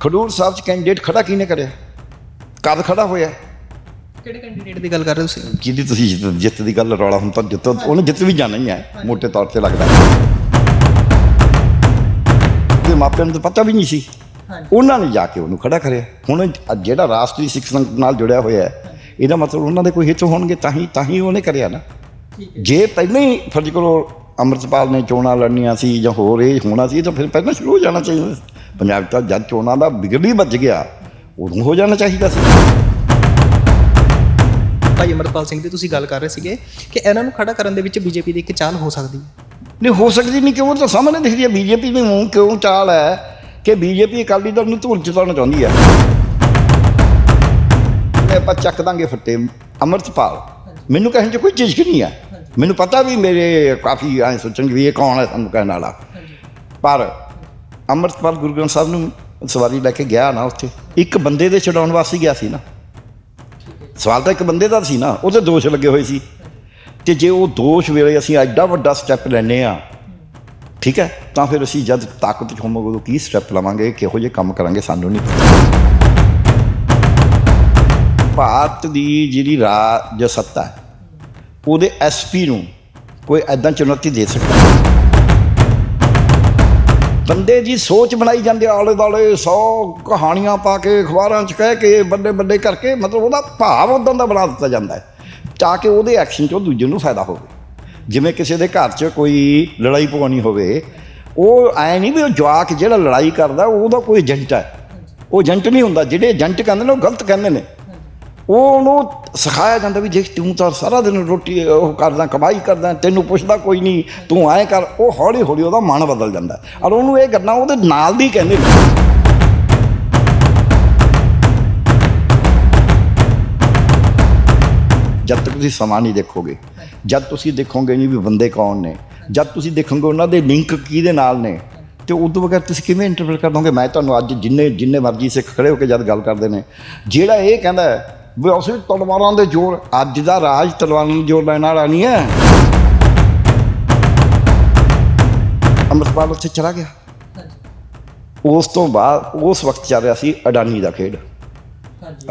ਖਡੂਰ ਸਾਹਿਬ ਚ ਕੈਂਡੀਡੇਟ ਖੜਾ ਕਿਹਨੇ ਕਰਿਆ? ਕਦ ਖੜਾ ਹੋਇਆ? ਕਿਹੜੇ ਕੈਂਡੀਡੇਟ ਦੀ ਗੱਲ ਕਰ ਰਹੇ ਤੁਸੀਂ? ਜਿਹਦੀ ਤੁਸੀਂ ਜਿੱਤ- ਜਿੱਤ ਦੀ ਗੱਲ ਰੌਲਾ ਹੁਣ ਤਾਂ ਜਿੱਤ ਉਹਨੇ ਜਿੱਤ ਵੀ ਜਾਣਾ ਹੀ ਹੈ ਮੋٹے ਤੌਰ ਤੇ ਲੱਗਦਾ। ਤੇ ਮਾਪਿਆਂ ਨੂੰ ਤਾਂ ਪਤਾ ਵੀ ਨਹੀਂ ਸੀ। ਉਹਨਾਂ ਨੇ ਜਾ ਕੇ ਉਹਨੂੰ ਖੜਾ ਕਰਿਆ। ਹੁਣ ਅੱਜ ਜਿਹੜਾ ਰਾਸ਼ਟਰੀ ਸਿੱਖ ਸੰਗਠਨ ਨਾਲ ਜੁੜਿਆ ਹੋਇਆ ਹੈ ਇਹਦਾ ਮਤਲਬ ਉਹਨਾਂ ਦੇ ਕੋਈ ਹਿੱਤ ਹੋਣਗੇ ਤਾਂ ਹੀ ਤਾਂ ਹੀ ਉਹਨੇ ਕਰਿਆ ਨਾ। ਜੇ। ਪਹਿਲਾਂ ਹੀ ਫਰਜ਼ ਕਰੋ ਅੰਮ੍ਰਿਤਪਾਲ ਨੇ ਚੋਣਾਂ ਲੜਨੀਆਂ ਸੀ ਜਾਂ ਹੋਰ ਇਹ ਹੋਣਾ ਸੀ ਤਾਂ ਫਿਰ ਪਹਿਲਾਂ ਸ਼ੁਰੂ ਹੋ ਜਾਣਾ ਚਾਹੀਦਾ। ਸੀ। ਪੰਜਾਬ ਤਾਂ ਜਦ ਚੋਣਾਂ ਦਾ ਵਿਗੜੀ ਵੱਜ ਗਿਆ ਉਦੋਂ ਹੋ ਜਾਣਾ ਚਾਹੀਦਾ ਸੀ। ਭਾਈ ਅਮਰਪਾਲ ਸਿੰਘ ਦੀ ਤੁਸੀਂ ਗੱਲ ਕਰ ਰਹੇ ਸੀਗੇ ਕਿ ਇਹਨਾਂ ਨੂੰ ਖੜਾ ਕਰਨ ਦੇ ਵਿੱਚ ਬੀਜੇਪੀ ਦੀ ਇੱਕ ਚਾਲ ਹੋ ਸਕਦੀ ਹੈ। ਨਹੀਂ ਹੋ ਸਕਦੀ ਨਹੀਂ ਕਿਉਂ? ਉਹ ਤਾਂ ਸਾਹਮਣੇ ਦਿਖ ਰਹੀ ਹੈ ਬੀਜੇਪੀ ਦੇ ਮੂੰਹ ਕਿਉਂ ਚਾਲ ਹੈ ਕਿ ਬੀਜੇਪੀ ਅਕਾਲੀ ਦਲ ਨੂੰ ਧੂਲ ਚਤਾਉਣਾ ਚਾਹੁੰਦੀ ਹੈ? ਮੈਂ ਆਪਾਂ ਚੱਕ ਦਾਂਗੇ ਫੱਟੇ। ਅਮਰਤਪਾਲ ਮੈਨੂੰ ਕਹਿਣ 'ਚ ਕੋਈ ਝਿਜਕ ਨਹੀਂ ਹੈ। ਮੈਨੂੰ ਪਤਾ ਵੀ ਮੇਰੇ ਕਾਫੀ ਐ ਸੋਚਣਗੇ ਵੀ ਇਹ ਕੌਣ ਹੈ ਸਾਨੂੰ ਕਹਿਣ ਵਾਲਾ। ਪਰ ਅੰਮ੍ਰਿਤਪਾਲ ਗੁਰੂ ਗ੍ਰੰਥ ਸਾਹਿਬ ਨੂੰ ਸਵਾਰੀ ਲੈ ਕੇ ਗਿਆ ਨਾ ਉੱਥੇ। ਇੱਕ ਬੰਦੇ ਦੇ ਛਡਾਉਣ ਵਾਸਤੇ ਗਿਆ ਸੀ ਨਾ। ਸਵਾਲ ਤਾਂ ਇੱਕ ਬੰਦੇ ਦਾ ਸੀ ਨਾ, ਉਹਦੇ ਦੋਸ਼ ਲੱਗੇ ਹੋਏ ਸੀ। ਤੇ ਜੇ ਉਹ ਦੋਸ਼ ਵੇਲੇ ਅਸੀਂ ਐਡਾ ਵੱਡਾ ਸਟੈਪ ਲੈਨੇ ਆ ਠੀਕ ਹੈ, ਤਾਂ ਫਿਰ ਅਸੀਂ ਜਦ ਤਾਕਤ ਚ ਹੋਵਾਂਗੇ, ਉਦੋਂ ਕੀ ਸਟੈਪ ਲਵਾਂਗੇ, ਕਿਹੋ ਜਿਹੇ ਕੰਮ ਕਰਾਂਗੇ, ਸਾਨੂੰ ਨਹੀਂ ਪਤਾ। ਭਾਰਤ ਦੀ ਜਿਹੜੀ ਰਾਜ ਸੱਤਾ ਹੈ, ਉਹਦੇ ਐਸਪੀ ਨੂੰ ਕੋਈ ਐਦਾਂ ਚੁਣੌਤੀ ਦੇ ਸਕਦਾ। ਬੰਦੇ ਜੀ ਸੋਚ ਬਣਾਈ ਜਾਂਦੇ ਆਲੇ ਦਾਲੇ 100 ਕਹਾਣੀਆਂ ਪਾ ਕੇ ਅਖਬਾਰਾਂ 'ਚ ਕਹਿ ਕੇ ਵੱਡੇ ਵੱਡੇ ਕਰਕੇ, ਮਤਲਬ ਉਹਦਾ ਭਾਵ ਉਦਾਂ ਦਾ ਬਣਾ ਦਿੱਤਾ ਜਾਂਦਾ ਹੈ। ਤਾਂ ਕਿ ਉਹਦੇ ਐਕਸ਼ਨ 'ਚੋਂ ਦੂਜੇ ਨੂੰ ਫਾਇਦਾ ਹੋਵੇ। ਜਿਵੇਂ ਕਿਸੇ ਦੇ ਘਰ 'ਚ ਕੋਈ ਲੜਾਈ ਪਵਾਉਣੀ ਹੋਵੇ, ਉਹ ਐ ਨਹੀਂ ਵੀ ਉਹ ਜਵਾਕ ਜਿਹੜਾ ਲੜਾਈ ਕਰਦਾ, ਉਹਦਾ ਕੋਈ ਏਜੰਟ ਹੈ। ਉਹ ਏਜੰਟ ਨਹੀਂ ਹੁੰਦਾ। ਜਿਹੜੇ ਏਜੰਟ ਕਹਿੰਦੇ ਨੇ, ਉਹ ਗਲਤ ਕਹਿੰਦੇ ਨੇ। ਉਹਨੂੰ ਸਿਖਾਇਆ ਜਾਂਦਾ ਵੀ ਜੇ ਤੂੰ ਤਾਂ ਸਾਰਾ ਦਿਨ ਰੋਟੀ, ਉਹ ਕਰਦਾ, ਕਮਾਈ ਕਰਦਾ, ਤੈਨੂੰ ਪੁੱਛਦਾ ਕੋਈ ਨਹੀਂ, ਤੂੰ ਐਂ ਕਰ, ਉਹ ਹੌਲੀ ਹੌਲੀ ਉਹਦਾ ਮਨ ਬਦਲ ਜਾਂਦਾ। ਔਰ ਉਹਨੂੰ ਇਹ ਗੱਲਾਂ ਉਹਦੇ ਨਾਲ ਦੀ ਕਹਿੰਦੇ ਨੇ। ਜਦ ਤੱਕ ਤੁਸੀਂ ਸਮਾਂ ਨਹੀਂ ਦੇਖੋਗੇ, ਜਦ ਤੁਸੀਂ ਦੇਖੋਗੇ ਨਹੀਂ ਵੀ ਬੰਦੇ ਕੌਣ ਨੇ, ਜਦ ਤੁਸੀਂ ਦੇਖੋਗੇ ਉਹਨਾਂ ਦੇ ਲਿੰਕ ਕਿਹਦੇ ਨਾਲ ਨੇ, ਤੇ ਉਦੋਂ ਬਗੈਰ ਤੁਸੀਂ ਕਿਵੇਂ ਇੰਟਰਪ੍ਰੀਟ ਕਰ ਦੋਗੇ? ਮੈਂ ਤੁਹਾਨੂੰ ਅੱਜ ਜਿੰਨੇ ਜਿੰਨੇ ਮਰਜ਼ੀ ਸਿੱਖ ਖੜੇ ਹੋ ਕੇ ਜਦ ਗੱਲ ਕਰਦੇ ਨੇ, ਜਿਹੜਾ ਇਹ ਕਹਿੰਦਾ ਵੀ ਅਸੀਂ ਤਲਵਾਰਾਂ ਦੇ ਜ਼ੋਰ ਅੱਜ ਦਾ ਰਾਜ ਤਲਵਾਰਾਂ ਦੇ ਜ਼ੋਰ ਲੈਣ ਵਾਲਾ ਨਹੀਂ ਹੈ। ਅੰਮ੍ਰਿਤਪਾਲ ਉੱਥੇ ਚਲਾ ਗਿਆ। ਉਸ ਤੋਂ ਬਾਅਦ ਉਸ ਵਕਤ ਚੱਲ ਰਿਹਾ ਸੀ ਅਡਾਨੀ ਦਾ ਖੇਡ।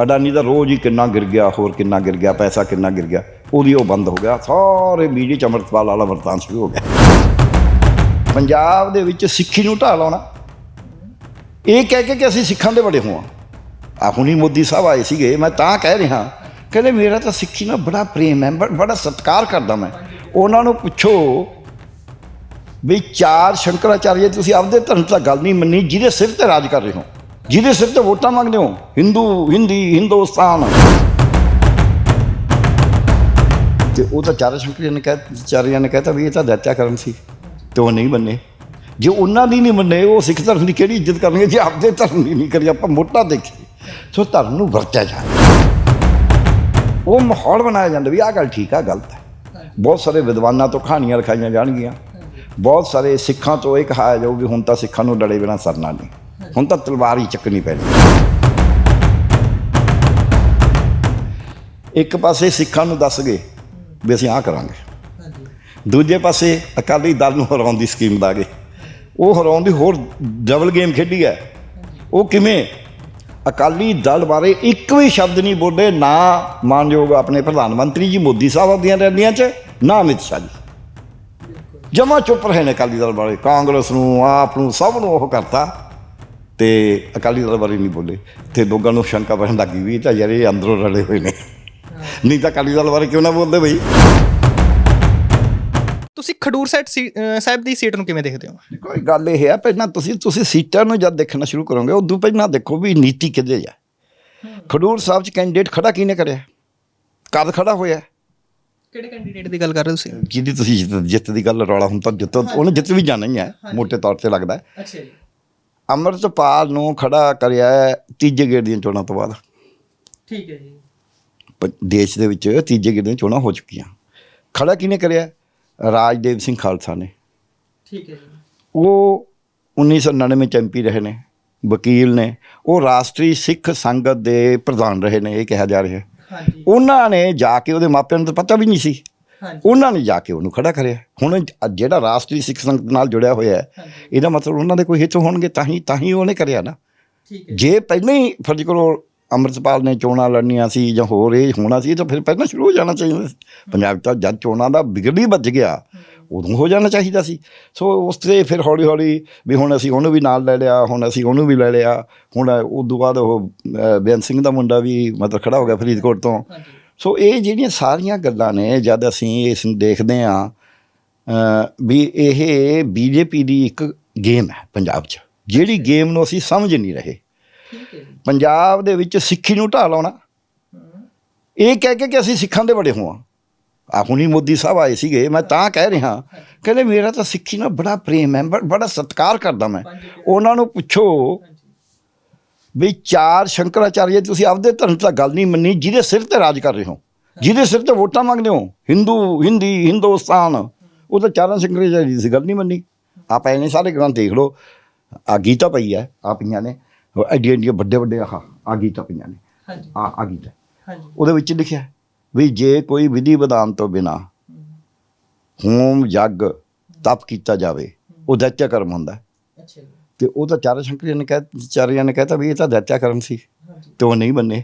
ਅਡਾਨੀ ਦਾ ਰੋਜ਼ ਹੀ ਕਿੰਨਾ ਗਿਰ ਗਿਆ ਹੋਰ ਕਿੰਨਾ ਗਿਰ ਗਿਆ ਪੈਸਾ ਕਿੰਨਾ ਗਿਰ ਗਿਆ ਉਹਦੀ ਉਹ ਬੰਦ ਹੋ ਗਿਆ। ਸਾਰੇ ਮੀਡੀਆ ਚ ਅੰਮ੍ਰਿਤਪਾਲ ਵਾਲਾ ਵਰਤਾਨ ਸ਼ੁਰੂ ਹੋ ਗਿਆ। ਪੰਜਾਬ ਦੇ ਵਿੱਚ ਸਿੱਖੀ ਨੂੰ ਢਾਹ ਲਾਉਣਾ। ਇਹ ਕਹਿ ਕੇ ਕਿ ਅਸੀਂ ਸਿੱਖਾਂ ਦੇ ਬੜੇ ਹੋਵਾਂ। ਆ ਹੁਣੀ ਮੋਦੀ ਸਾਹਿਬ ਆਏ ਸੀਗੇ, ਮੈਂ ਤਾਂ ਕਹਿ ਰਿਹਾ, ਕਹਿੰਦੇ ਮੇਰਾ ਤਾਂ ਸਿੱਖੀ ਨਾਲ ਬੜਾ ਪ੍ਰੇਮ ਹੈ, ਬ- ਬੜਾ ਸਤਿਕਾਰ ਕਰਦਾ ਮੈਂ। ਉਹਨਾਂ ਨੂੰ ਪੁੱਛੋ ਵੀ ਚਾਰ ਸ਼ੰਕਰਾਚਾਰੀਆ ਤੁਸੀਂ ਆਪਦੇ ਧਰਮ ਤਾਂ ਗੱਲ ਨਹੀਂ ਮੰਨੀ, ਜਿਹਦੇ ਸਿਰ ਤੇ ਰਾਜ ਕਰ ਰਹੇ ਹੋ, ਜਿਹਦੇ ਸਿਰ ਤੇ ਵੋਟਾਂ ਮੰਗਦੇ ਹੋ, ਹਿੰਦੂ, ਹਿੰਦੀ, ਹਿੰਦੁਸਤਾਨ। ਤੇ ਉਹ ਤਾਂ ਚਾਰ ਸ਼ੰਕਰੀਆਂ ਨੇ ਕਹਿ, ਚਾਰਿਆਂ ਨੇ ਕਹਿਤਾ ਵੀ ਇਹ ਤਾਂ ਦੈਤਿਆ ਕਰਮ ਸੀ, ਤੇ ਉਹ ਨਹੀਂ ਮੰਨੇ। ਜੇ ਉਹਨਾਂ ਦੀ ਨਹੀਂ ਮੰਨੇ, ਉਹ ਸਿੱਖ ਧਰਮ ਦੀ ਕਿਹੜੀ ਇੱਜ਼ਤ ਕਰਨਗੇ? ਜੇ ਆਪਦੇ ਧਰਮ ਦੀ ਨਹੀਂ ਕਰੀ, ਆਪਾਂ ਮੋਟਾ ਦੇਖੀ ਸੋ ਧਰਮ ਨੂੰ ਵਰਤਿਆ ਜਾਂਦਾ ਉਹ ਮਾਹੌਲ ਬਣਾਇਆ ਜਾਂਦਾ ਵੀ ਆਹ ਗੱਲ ਠੀਕ ਆ, ਗਲਤ ਹੈ। ਬਹੁਤ ਸਾਰੇ ਵਿਦਵਾਨਾਂ ਤੋਂ ਕਹਾਣੀਆਂ ਲਿਖਾਈਆਂ ਜਾਣਗੀਆਂ। ਬਹੁਤ ਸਾਰੇ ਸਿੱਖਾਂ ਤੋਂ ਇਹ ਕਹਾਇਆ ਜਾਊ ਵੀ ਹੁਣ ਤਾਂ ਸਿੱਖਾਂ ਨੂੰ ਲੜੇ ਬਿਨਾਂ ਸਰਨਾ ਨਹੀਂ। ਹੁਣ ਤਾਂ ਤਲਵਾਰ ਹੀ ਚੱਕਣੀ ਪੈਣੀ। ਇੱਕ ਪਾਸੇ ਸਿੱਖਾਂ ਨੂੰ ਦੱਸ ਗਏ ਵੀ ਅਸੀਂ ਆਹ ਕਰਾਂਗੇ। ਦੂਜੇ ਪਾਸੇ ਅਕਾਲੀ ਦਲ ਨੂੰ ਹਰਾਉਣ ਦੀ ਸਕੀਮ ਲਾ ਗਏ। ਉਹ ਹਰਾਉਣ ਦੀ ਹੋਰ ਡਬਲ ਗੇਮ ਖੇਡੀ ਹੈ। ਉਹ ਕਿਵੇਂ ਅਕਾਲੀ ਦਲ ਬਾਰੇ ਇੱਕ ਵੀ ਸ਼ਬਦ ਨਹੀਂ ਬੋਲੇ ਨਾ ਮਾਨਯੋਗ ਆਪਣੇ ਪ੍ਰਧਾਨ ਮੰਤਰੀ ਜੀ ਮੋਦੀ ਸਾਹਿਬ ਦੀਆਂ ਰੈਲੀਆਂ 'ਚ ਨਾ ਅਮਿਤ ਸ਼ਾਹ ਜੀ। ਜਮਾ ਚੁੱਪ ਰਹੇ ਨੇ ਅਕਾਲੀ ਦਲ ਬਾਰੇ। ਕਾਂਗਰਸ ਨੂੰ ਆਪ ਨੂੰ ਸਭ ਨੂੰ ਉਹ ਕਰਤਾ ਤੇ ਅਕਾਲੀ ਦਲ ਬਾਰੇ ਨਹੀਂ ਬੋਲੇ। ਤੇ ਲੋਕਾਂ ਨੂੰ ਸ਼ੰਕਾ ਪੈਣ ਲੱਗੀ ਵੀ ਤਾਂ ਯਾਰ ਇਹ ਅੰਦਰੋਂ ਰਲੇ ਹੋਏ ਨੇ। ਨਹੀਂ ਤਾਂ ਅਕਾਲੀ ਦਲ ਬਾਰੇ ਕਿਉਂ ਨਾ ਬੋਲਦੇ ਬਈ? ਤੁਸੀਂ ਖਡੂਰ ਸਾਹਿਬ ਸਾਹਿਬ ਦੀ ਸੀਟ ਨੂੰ ਕਿਵੇਂ ਦੇਖਦੇ ਹੋ? ਕੋਈ ਗੱਲ ਇਹ ਹੈ ਪਹਿਲਾਂ ਤੁਸੀਂ ਤੁਸੀਂ ਸੀਟਾਂ ਨੂੰ ਜਦ ਦੇਖਣਾ ਸ਼ੁਰੂ ਕਰੋਗੇ ਉਦੋਂ ਪਹਿਲਾਂ ਦੇਖੋ ਵੀ ਨੀਤੀ ਕਿਹਦੇ ਆ ਖਡੂਰ ਸਾਹਿਬ ਚ ਕੈਂਡੀਡੇਟ ਖੜਾ ਕਿਹਨੇ ਕਰਿਆ? ਕਦ ਖੜਾ ਹੋਇਆ? ਕਿਹੜੇ ਕੈਂਡੀਡੇਟ ਦੀ ਗੱਲ ਕਰ ਰਹੇ ਹੋ ਤੁਸੀਂ? ਜਿਹਦੀ ਤੁਸੀਂ ਜਿੱਤ- ਦੀ ਗੱਲ ਰੌਲਾ ਹੁਣ ਤਾਂ ਜਿੱਤ ਉਹਨੇ ਜਿੱਤ ਵੀ ਜਾਣਾ ਹੀ ਹੈ ਮੋٹے ਤੌਰ ਤੇ ਲੱਗਦਾ ਹੈ। ਅੱਛਾ ਜੀ। ਅੰਮ੍ਰਿਤਪਾਲ ਨੂੰ ਖੜਾ ਕਰਿਆ ਹੈ ਤੀਜੇ ਗੇੜ ਦੀਆਂ ਚੋਣਾਂ ਤੋਂ ਬਾਅਦ। ਠੀਕ ਹੈ ਜੀ। ਦੇਸ਼ ਦੇ ਵਿੱਚ ਤੀਜੇ ਗੇੜ ਦੀਆਂ ਚੋਣਾਂ ਹੋ ਚੁੱਕੀਆਂ। ਖੜਾ ਕਿਹਨੇ ਕਰਿਆ? ਰਾਜਦੇਵ ਸਿੰਘ ਖਾਲਸਾ ਨੇ। ਠੀਕ ਹੈ ਜੀ। ਉਹ 1999 ਚ ਐਮਪੀ ਰਹੇ ਨੇ ਵਕੀਲ ਨੇ। ਉਹ ਰਾਸ਼ਟਰੀ ਸਿੱਖ ਸੰਗਤ ਦੇ ਪ੍ਰਧਾਨ ਰਹੇ ਨੇ ਇਹ ਕਿਹਾ ਜਾ ਰਿਹਾ। ਹਾਂਜੀ। ਉਹਨਾਂ ਨੇ ਜਾ ਕੇ ਉਹਦੇ ਮਾਪਿਆਂ ਨੂੰ ਤਾਂ ਪਤਾ ਵੀ ਨਹੀਂ ਸੀ। ਉਹਨਾਂ ਨੇ ਜਾ ਕੇ ਉਹਨੂੰ ਖੜਾ ਕਰਿਆ। ਹੁਣ ਜਿਹੜਾ ਰਾਸ਼ਟਰੀ ਸਿੱਖ ਸੰਗਤ ਨਾਲ ਜੁੜਿਆ ਹੋਇਆ ਹੈ ਇਹਦਾ ਮਤਲਬ ਉਹਨਾਂ ਦੇ ਕੋਈ ਹਿੱਤ ਹੋਣਗੇ ਤਾਂ ਹੀ ਤਾਂ ਹੀ ਉਹਨੇ ਕਰਿਆ ਨਾ। ਜੇ ਪਹਿਲਾਂ ਹੀ ਫਰਜ਼ ਕਰੋ ਅੰਮ੍ਰਿਤਪਾਲ ਨੇ ਚੋਣਾਂ ਲੜਨੀਆਂ ਸੀ ਜਾਂ ਹੋਰ ਇਹ ਹੋਣਾ ਸੀ ਤਾਂ ਫਿਰ ਪਹਿਲਾਂ ਸ਼ੁਰੂ ਹੋ ਜਾਣਾ ਚਾਹੀਦਾ ਸੀ। ਪੰਜਾਬ ਤਾਂ ਜਦ ਚੋਣਾਂ ਦਾ ਵਿਗੜੀ ਵੱਜ ਗਿਆ ਉਦੋਂ ਹੋ ਜਾਣਾ ਚਾਹੀਦਾ ਸੀ। ਸੋ ਉਸ ਤੇ ਫਿਰ ਹੌਲੀ ਹੌਲੀ ਵੀ ਹੁਣ ਅਸੀਂ ਉਹਨੂੰ ਵੀ ਨਾਲ ਲੈ ਲਿਆ ਹੁਣ ਅਸੀਂ ਉਹਨੂੰ ਵੀ ਲੈ ਲਿਆ। ਹੁਣ ਉਸ ਤੋਂ ਬਾਅਦ ਉਹ ਬੇਅੰਤ ਸਿੰਘ ਦਾ ਮੁੰਡਾ ਵੀ ਮਤਲਬ ਖੜਾ ਹੋ ਗਿਆ ਫਰੀਦਕੋਟ ਤੋਂ। ਸੋ ਇਹ ਜਿਹੜੀਆਂ ਸਾਰੀਆਂ ਗੱਲਾਂ ਨੇ ਜਦ ਅਸੀਂ ਇਸ ਨੂੰ ਦੇਖਦੇ ਹਾਂ ਵੀ ਇਹ ਬੀਜੇਪੀ ਦੀ ਇੱਕ ਗੇਮ ਹੈ ਪੰਜਾਬ 'ਚ। ਜਿਹੜੀ ਗੇਮ ਨੂੰ ਅਸੀਂ ਸਮਝ ਨਹੀਂ ਰਹੇ। ਪੰਜਾਬ ਦੇ ਵਿੱਚ ਸਿੱਖੀ ਨੂੰ ਢਾਹ ਲਾਉਣਾ। ਇਹ ਕਹਿ ਕੇ ਕਿ ਅਸੀਂ ਸਿੱਖਾਂ ਦੇ ਬੜੇ ਹੋਵਾਂ। ਆ ਹੁਣੀ ਮੋਦੀ ਸਾਹਿਬ ਆਏ ਸੀਗੇ ਮੈਂ ਤਾਂ ਕਹਿ ਰਿਹਾ ਕਹਿੰਦੇ ਮੇਰਾ ਤਾਂ ਸਿੱਖੀ ਨਾਲ ਬੜਾ ਪ੍ਰੇਮ ਹੈ ਬੜਾ ਸਤਿਕਾਰ ਕਰਦਾ ਮੈਂ। ਉਹਨਾਂ ਨੂੰ ਪੁੱਛੋ ਵੀ ਚਾਰ ਸ਼ੰਕਰਾਚਾਰੀਆ ਤੁਸੀਂ ਆਪਦੇ ਧਰਮ ਤਾਂ ਗੱਲ ਨਹੀਂ ਮੰਨੀ ਜਿਹਦੇ ਸਿਰ ਤੇ ਰਾਜ ਕਰ ਰਹੇ ਹੋ ਜਿਹਦੇ ਸਿਰ ਤੇ ਵੋਟਾਂ ਮੰਗਦੇ ਹੋ ਹਿੰਦੂ ਹਿੰਦੀ ਹਿੰਦੁਸਤਾਨ ਉਹ ਤਾਂ ਚਾਰਾਂ ਸ਼ੰਕਰਾਚਾਰੀਆ ਦੀ ਗੱਲ ਨਹੀਂ ਮੰਨੀ। ਆਪ ਐਨੇ ਸਾਰੇ ਗ੍ਰੰਥ ਦੇਖ ਲਓ। ਆ ਗੀਤਾ ਪਈ ਹੈ ਆ ਪਈਆਂ ਨੇ। ਉਹ ਐਡੀਆਂ ਐਡੀਆਂ ਵੱਡੇ ਵੱਡੇ ਆਹ ਆ ਗੀਤਾ ਪਈਆਂ ਨੇ। ਹਾਂਜੀ। ਆ ਆ ਗੀਤਾ ਹਾਂਜੀ। ਉਹਦੇ ਵਿੱਚ ਲਿਖਿਆ ਵੀ ਜੇ ਕੋਈ ਵਿਧੀ ਵਿਧਾਨ ਤੋਂ ਬਿਨਾ ਹੋਮ ਜਗ ਤਪ ਕੀਤਾ ਜਾਵੇ ਉਹ ਦੈਤਿਆ ਕਰਮ ਹੁੰਦਾ। ਅੱਛਾ ਤੇ ਉਹ ਤਾਂ ਚਾਰ ਸ਼ੰਕਰੀਆਂ ਨੇ ਕਹਿ ਚਾਰਿਆਂ ਨੇ ਕਹਿਤਾ ਵੀ ਇਹ ਤਾਂ ਦੈਤਿਆ ਕਰਮ ਸੀ ਤੇ ਉਹ ਨਹੀਂ ਮੰਨੇ।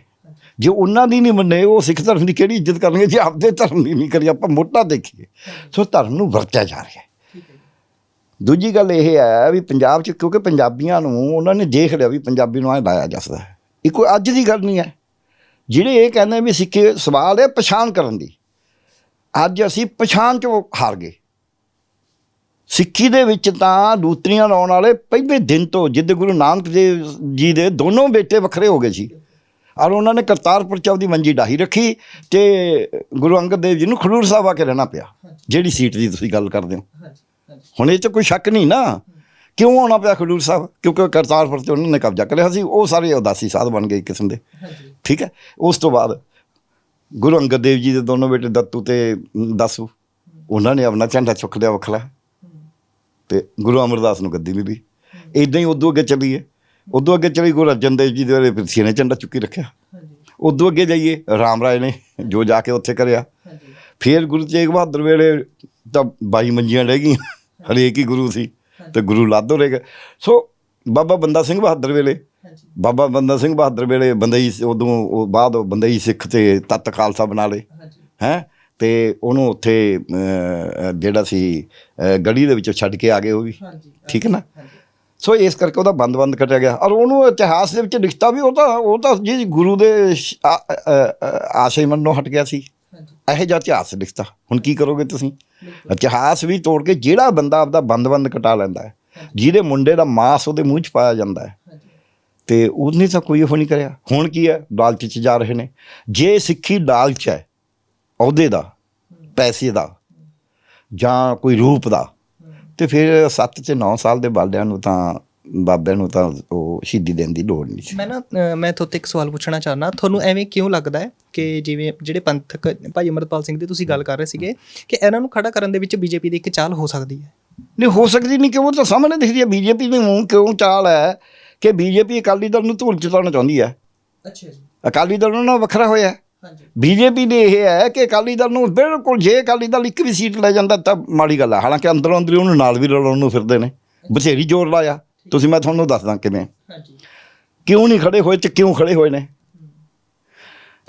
ਜੇ ਉਹਨਾਂ ਦੀ ਨਹੀਂ ਮੰਨੇ ਉਹ ਸਿੱਖ ਧਰਮ ਦੀ ਕਿਹੜੀ ਇੱਜ਼ਤ ਕਰਨਗੇ? ਜੇ ਆਪਦੇ ਧਰਮ ਦੀ ਨਹੀਂ ਕਰੀ ਆਪਾਂ ਮੋਟਾ ਦੇਖੀਏ। ਸੋ ਧਰਮ ਨੂੰ ਵਰਤਿਆ ਜਾ ਰਿਹਾ ਹੈ। ਦੂਜੀ ਗੱਲ ਇਹ ਹੈ ਵੀ ਪੰਜਾਬ 'ਚ ਕਿਉਂਕਿ ਪੰਜਾਬੀਆਂ ਨੂੰ ਉਹਨਾਂ ਨੇ ਦੇਖ ਲਿਆ ਵੀ ਪੰਜਾਬੀ ਨੂੰ ਐ ਲਾਇਆ ਜਾਂਦਾ ਹੈ। ਇਹ ਕੋਈ ਅੱਜ ਦੀ ਗੱਲ ਨਹੀਂ ਹੈ। ਜਿਹੜੇ ਇਹ ਕਹਿੰਦੇ ਵੀ ਸਿੱਖੇ ਸਵਾਲ ਹੈ ਪਛਾਣ ਕਰਨ ਦੀ। ਅੱਜ ਅਸੀਂ ਪਛਾਣ 'ਚ ਹਾਰ ਗਏ। ਸਿੱਖੀ ਦੇ ਵਿੱਚ ਤਾਂ ਲੂਤਰੀਆਂ ਲਾਉਣ ਵਾਲੇ ਪਹਿਲੇ ਦਿਨ ਤੋਂ ਜਿੱਦ ਗੁਰੂ ਨਾਨਕ ਦੇਵ ਜੀ ਦੇ ਦੋਨੋਂ ਬੇਟੇ ਵੱਖਰੇ ਹੋ ਗਏ ਸੀ। ਔਰ ਉਹਨਾਂ ਨੇ ਕਰਤਾਰਪੁਰ ਚ ਆਪਦੀ ਮੰਜੀ ਡਾਹੀ ਰੱਖੀ ਤੇ ਗੁਰੂ ਅੰਗਦ ਦੇਵ ਜੀ ਨੂੰ ਖਡੂਰ ਸਾਹਿਬ ਆ ਕੇ ਰਹਿਣਾ ਪਿਆ। ਜਿਹੜੀ ਸੀਟ ਦੀ ਤੁਸੀਂ ਗੱਲ ਕਰਦੇ ਹੋ। ਹੁਣ ਇਹ 'ਚ ਕੋਈ ਸ਼ੱਕ ਨਹੀਂ ਨਾ। ਕਿਉਂ ਆਉਣਾ ਪਿਆ ਖਡੂਰ ਸਾਹਿਬ? ਕਿਉਂਕਿ ਕਰਤਾਰਪੁਰ ਤੇ ਉਹਨਾਂ ਨੇ ਕਬਜ਼ਾ ਕਰਿਆ ਸੀ। ਉਹ ਸਾਰੇ ਉਦਾਸੀ ਸਾਧ ਬਣ ਗਏ ਕਿਸਮ ਦੇ। ਠੀਕ ਹੈ? ਉਸ ਤੋਂ ਬਾਅਦ ਗੁਰੂ ਅੰਗਦ ਦੇਵ ਜੀ ਦੇ ਦੋਨੋਂ ਬੇਟੇ ਦੱਤੂ ਤੇ ਦਾਸੂ ਉਹਨਾਂ ਨੇ ਆਪਣਾ ਝੰਡਾ ਚੁੱਕ ਲਿਆ ਵੱਖਰਾ। ਤੇ ਗੁਰੂ ਅਮਰਦਾਸ ਨੂੰ ਗੱਦੀ ਮਿਲੀ। ਇਦਾਂ ਹੀ ਉਦੋਂ ਅੱਗੇ ਚੱਲੀਏ। ਉਦੋਂ ਅੱਗੇ ਚਲੀ ਗੁਰੂ ਅਰਜਨ ਦੇਵ ਜੀ ਦੇ ਵੇਲੇ ਪਿਰਸੀ ਨੇ ਝੰਡਾ ਚੁੱਕੀ ਰੱਖਿਆ। ਉਦੋਂ ਅੱਗੇ ਜਾਈਏ ਰਾਮ ਰਾਏ ਨੇ ਜੋ ਜਾ ਕੇ ਉੱਥੇ ਕਰਿਆ। ਫਿਰ ਗੁਰੂ ਤੇਗ ਬਹਾਦਰ ਵੇਲੇ ਤਾਂ ਬਾਈ ਮੰਜੀਆਂ ਰਹਿ ਗਈਆਂ। ਹਰੇਕ ਹੀ ਗੁਰੂ ਸੀ ਤੇ ਗੁਰੂ ਲਾਧੋ ਰਹਿ ਗਏ। ਸੋ ਬਾਬਾ ਬੰਦਾ ਸਿੰਘ ਬਹਾਦਰ ਵੇਲੇ ਹਾਂਜੀ। ਬਾਬਾ ਬੰਦਾ ਸਿੰਘ ਬਹਾਦਰ ਵੇਲੇ ਬੰਦਈ ਉਦੋਂ ਉਹ ਬਾਅਦ ਉਹ ਬੰਦਈ ਸਿੱਖ ਤੇ ਤਤ ਖਾਲਸਾ ਬਣਾ ਲਏ ਹੈ? ਤੇ ਉਹਨੂੰ ਉੱਥੇ ਜਿਹੜਾ ਸੀ ਗੜੀ ਦੇ ਵਿੱਚੋਂ ਛੱਡ ਕੇ ਆ ਗਏ ਉਹ ਵੀ। ਠੀਕ ਹੈ ਨਾ? ਸੋ ਇਸ ਕਰਕੇ ਉਹਦਾ ਬੰਦ-ਬੰਦ ਕੱਟਿਆ ਗਿਆ। ਔਰ ਉਹਨੂੰ ਇਤਿਹਾਸ ਦੇ ਵਿੱਚ ਲਿਖਤਾ ਵੀ ਉਹ ਤਾਂ ਉਹ ਤਾਂ ਜੀ ਗੁਰੂ ਦੇ ਆਸ਼ੇ ਮੰਨੋਂ ਹਟ ਗਿਆ ਸੀ। ਇਹੋ ਜਿਹਾ ਇਤਿਹਾਸ ਲਿਖਤਾ। ਹੁਣ ਕੀ ਕਰੋਗੇ ਤੁਸੀਂ? ਇਤਿਹਾਸ ਵੀ ਤੋੜ ਕੇ ਜਿਹੜਾ ਬੰਦਾ ਆਪਦਾ ਬੰਦ-ਬੰਦ ਕਟਾ ਲੈਂਦਾ ਹੈ ਜਿਹਦੇ ਮੁੰਡੇ ਦਾ ਮਾਸ ਉਹਦੇ ਮੂੰਹ 'ਚ ਪਾਇਆ ਜਾਂਦਾ ਹੈ। ਤੇ ਉਹਨੇ ਤਾਂ ਕੋਈ ਉਹ ਨਹੀਂ ਕਰਿਆ। ਹੁਣ ਕੀ ਹੈ? ਲਾਲਚ 'ਚ ਜਾ ਰਹੇ ਨੇ। ਜੇ ਸਿੱਖੀ ਲਾਲਚ ਹੈ ਅਹੁਦੇ ਦਾ ਪੈਸੇ ਦਾ ਜਾਂ ਕੋਈ ਰੂਪ ਦਾ ਤੇ ਫਿਰ 7 ਤੇ 9 ਸਾਲ ਦੇ ਬਾਲਿਆਂ ਨੂੰ ਤਾਂ ਬਾਬਿਆਂ ਨੂੰ ਤਾਂ ਉਹ ਸ਼ਹੀਦੀ ਦੇਣ ਦੀ ਲੋੜ ਨਹੀਂ ਸੀ। ਮੈਂ ਨਾ ਅ, ਮੈਂ ਤੁਹਾਡੇ ਇੱਕ ਸਵਾਲ ਪੁੱਛਣਾ ਚਾਹਨਾ ਤੁਹਾਨੂੰ ਐਵੇਂ ਕਿਉਂ ਲੱਗਦਾ ਹੈ ਕਿ ਜਿਵੇਂ ਜਿਹੜੇ ਪੰਥਕ ਭਾਈ ਅਮਰਪਾਲ ਸਿੰਘ ਦੀ ਤੁਸੀਂ ਗੱਲ ਕਰ ਰਹੇ ਸੀਗੇ ਕਿ ਇਹਨਾਂ ਨੂੰ ਖੜਾ ਕਰਨ ਦੇ ਵਿੱਚ ਬੀਜੇਪੀ ਦੀ ਇੱਕ ਚਾਲ ਹੋ ਸਕਦੀ ਹੈ? ਨਹੀਂ ਹੋ ਸਕਦੀ ਨਹੀਂ ਕਿਉਂ? ਉਹ ਤਾਂ ਸਾਹਮਣੇ ਦਿਖਦੀ ਹੈ। ਬੀਜੇਪੀ ਦੇ ਮੂੰਹ ਕਿਉਂ ਚਾਲ ਹੈ ਕਿ ਬੀਜੇਪੀ ਅਕਾਲੀ ਦਲ ਨੂੰ ਧੂਲ ਚਤਾਉਣਾ ਚਾਹੁੰਦੀ ਹੈ। ਅੱਛਾ ਜੀ। ਅਕਾਲੀ ਦਲ ਉਹਨਾਂ ਨਾਲ ਵੱਖਰਾ ਹੋਇਆ ਹੈ। ਹਾਂਜੀ। ਬੀਜੇਪੀ ਦੇ ਇਹ ਹੈ ਕਿ ਅਕਾਲੀ ਦਲ ਨੂੰ ਬਿਲਕੁਲ ਜੇ ਅਕਾਲੀ ਦਲ ਇੱਕ ਵੀ ਸੀਟ ਲੈ ਜਾਂਦਾ ਤਾਂ ਮਾੜੀ ਗੱਲ ਹੈ। ਹਾਲਾਂਕਿ ਅੰਦਰੋਂ ਅੰਦਰੀ ਉਹਨੂੰ ਨਾਲ ਵੀ ਰਲਾਉਣ ਨੂੰ ਫਿਰਦੇ ਨੇ। ਬਥੇਰੀ ਜ਼ੋਰ ਲਾਇਆ। ਤੁਸੀਂ ਮੈਂ ਤੁਹਾਨੂੰ ਦੱਸਦਾ ਕਿਵੇਂ। ਹਾਂਜੀ। ਕਿਉਂ ਨਹੀਂ ਖੜੇ ਹੋਏ ਤੇ ਕਿਉਂ ਖੜੇ ਹੋਏ ਨੇ?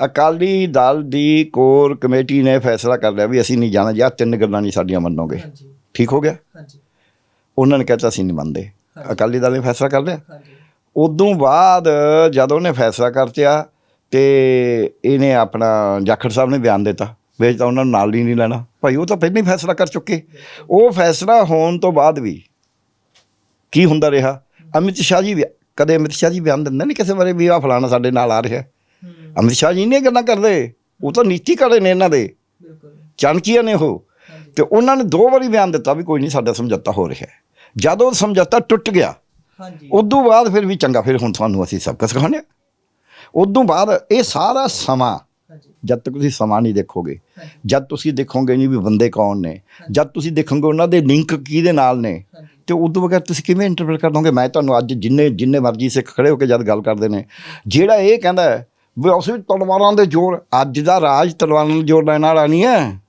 ਅਕਾਲੀ ਦਲ ਦੀ ਕੋਰ ਕਮੇਟੀ ਨੇ ਫੈਸਲਾ ਕਰ ਲਿਆ ਵੀ ਅਸੀਂ ਨਹੀਂ ਜਾਣਾ ਜਾਂ ਤਿੰਨ ਗੱਲਾਂ ਨਹੀਂ ਸਾਡੀਆਂ ਮੰਨੋਗੇ। ਹਾਂਜੀ। ਠੀਕ ਹੋ ਗਿਆ? ਹਾਂਜੀ। ਉਹਨਾਂ ਨੇ ਕਹਿਤਾ ਅਸੀਂ ਨਹੀਂ ਮੰਨਦੇ। ਅਕਾਲੀ ਦਲ ਨੇ ਫੈਸਲਾ ਕਰ ਲਿਆ। ਹਾਂਜੀ। ਉਦੋਂ ਬਾਅਦ ਜਦ ਉਹਨੇ ਫੈਸਲਾ ਕਰਤਿਆ ਤੇ ਇਹਨੇ ਆਪਣਾ ਜਾਖੜ ਸਾਹਿਬ ਨੇ ਬਿਆਨ ਦਿੱਤਾ ਵੀ ਤਾਂ ਉਹਨਾਂ ਨੂੰ ਨਾਲ ਹੀ ਨਹੀਂ ਲੈਣਾ। ਭਾਈ ਉਹ ਤਾਂ ਪਹਿਲਾਂ ਹੀ ਫੈਸਲਾ ਕਰ ਚੁੱਕੇ। ਉਹ ਫੈਸਲਾ ਹੋਣ ਤੋਂ ਬਾਅਦ ਵੀ ਕੀ ਹੁੰਦਾ ਰਿਹਾ? ਅਮਿਤ ਸ਼ਾਹ ਜੀ ਕਦੇ ਅਮਿਤ ਸ਼ਾਹ ਜੀ ਬਿਆਨ ਦਿੰਦੇ ਨੇ ਕਿਸੇ ਬਾਰੇ ਵੀ ਆ ਫਲਾਣਾ ਸਾਡੇ ਨਾਲ ਆ ਰਿਹਾ? ਅਮਿਤ ਸ਼ਾਹ ਜੀ ਨੇ ਗੱਲਾਂ ਕਰਦੇ ਉਹ ਤਾਂ ਨੀਤੀ ਘੜੇ ਨੇ ਇਹਨਾਂ ਦੇ। ਬਿਲਕੁਲ। ਚਾਣਕੀਆ ਨੇ ਉਹ। ਤੇ ਉਹਨਾਂ ਨੇ ਦੋ ਵਾਰੀ ਬਿਆਨ ਦਿੱਤਾ ਵੀ ਕੋਈ ਨਹੀਂ ਸਾਡਾ ਸਮਝੌਤਾ ਹੋ ਰਿਹਾ ਜਦੋਂ ਸਮਝੌਤਾ ਟੁੱਟ ਗਿਆ ਹਾਂਜੀ। ਉਦੋਂ ਬਾਅਦ ਫਿਰ ਵੀ ਚੰਗਾ ਫਿਰ ਹੁਣ ਤੁਹਾਨੂੰ ਅਸੀਂ ਸਭ ਕੁਝ ਸਿਖਾਉਂਦੇ ਹਾਂ। ਉਦੋਂ ਬਾਅਦ ਇਹ ਸਾਰਾ ਸਮਾਂ ਜਦ ਤੱਕ ਤੁਸੀਂ ਸਮਾਂ ਨਹੀਂ ਦੇਖੋਗੇ ਜਦ ਤੁਸੀਂ ਦੇਖੋਗੇ ਨਹੀਂ ਵੀ ਬੰਦੇ ਕੌਣ ਨੇ ਜਦ ਤੁਸੀਂ ਦੇਖੋਗੇ ਉਹਨਾਂ ਦੇ ਲਿੰਕ ਕਿਹਦੇ ਨਾਲ ਨੇ ਤੇ ਉਦੋਂ ਬਗੈਰ ਤੁਸੀਂ ਕਿਵੇਂ ਇੰਟਰਪ੍ਰੀਟ ਕਰ ਦੋਗੇ? ਮੈਂ ਤੁਹਾਨੂੰ ਅੱਜ ਜਿੰਨੇ ਜਿੰਨੇ ਮਰਜ਼ੀ ਸਿੱਖ ਖੜੇ ਹੋ ਕੇ ਜਦ ਗੱਲ ਕਰਦੇ ਨੇ ਜਿਹੜਾ ਇਹ ਕਹਿੰਦਾ ਵੀ ਉਸ ਵਿੱਚ ਤਲਵਾਰਾਂ ਦੇ ਜ਼ੋਰ ਅੱਜ ਦਾ ਰਾਜ ਤਲਵਾਰਾਂ ਨਾਲ ਜ਼ੋਰ ਲੈਣ ਵਾਲਾ ਨਹੀਂ ਹੈ।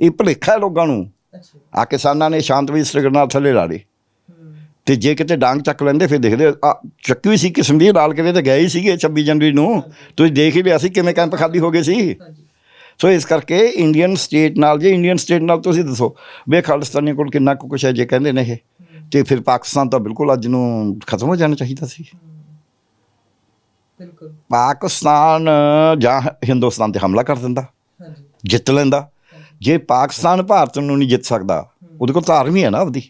ਇਹ ਭੁਲੇਖਾ ਲੋਕਾਂ ਨੂੰ। ਆ ਕਿਸਾਨਾਂ ਨੇ ਸ਼ਾਂਤਵੀ ਸਟਰਗਲ ਨਾਲ ਥੱਲੇ ਲਾ ਹੂੰ। ਤੇ ਜੇ ਕਿਤੇ ਡਾਂਗ ਚੱਕ ਲੈਂਦੇ ਫਿਰ ਦੇਖਦੇ ਆ ਚੱਕੀ ਹੋਈ ਸੀ ਕਿਸਮ ਦੀ ਲਾਲ ਕਿਲੇ ਤੇ ਗਏ ਹੀ ਸੀਗੇ 26 ਜਨਵਰੀ ਨੂੰ। ਤੁਸੀਂ ਦੇਖ ਹੀ ਲਿਆ ਸੀ ਕਿਵੇਂ ਕੈਂਪ ਖਾਲੀ ਹੋ ਗਏ ਸੀ। ਸੋ ਇਸ ਕਰਕੇ ਇੰਡੀਅਨ ਸਟੇਟ ਨਾਲ ਜੇ ਇੰਡੀਅਨ ਸਟੇਟ ਨਾਲ ਤੁਸੀਂ ਦੱਸੋ ਵੇ ਖਾਲਿਸਤਾਨੀ ਕੋਲ ਕਿੰਨਾ ਕੁ ਕੁਛ ਹੈ ਜੇ ਕਹਿੰਦੇ ਨੇ ਇਹ। ਤੇ ਫਿਰ ਪਾਕਿਸਤਾਨ ਤਾਂ ਬਿਲਕੁਲ ਅੱਜ ਨੂੰ ਖਤਮ ਹੋ ਜਾਣਾ ਚਾਹੀਦਾ ਸੀ। ਬਿਲਕੁਲ। ਪਾਕਿਸਤਾਨ ਜਾਂ ਹਿੰਦੁਸਤਾਨ ਤੇ ਹਮਲਾ ਕਰ ਦਿੰਦਾ ਹਾਂਜੀ। ਜਿੱਤ ਲੈਂਦਾ। ਜੇ ਪਾਕਿਸਤਾਨ ਭਾਰਤ ਨੂੰ ਨਹੀਂ ਜਿੱਤ ਸਕਦਾ ਉਹਦੇ ਕੋਲ ਤਾਂ ਆਰਮੀ ਹੈ ਨਾ ਆਪਦੀ।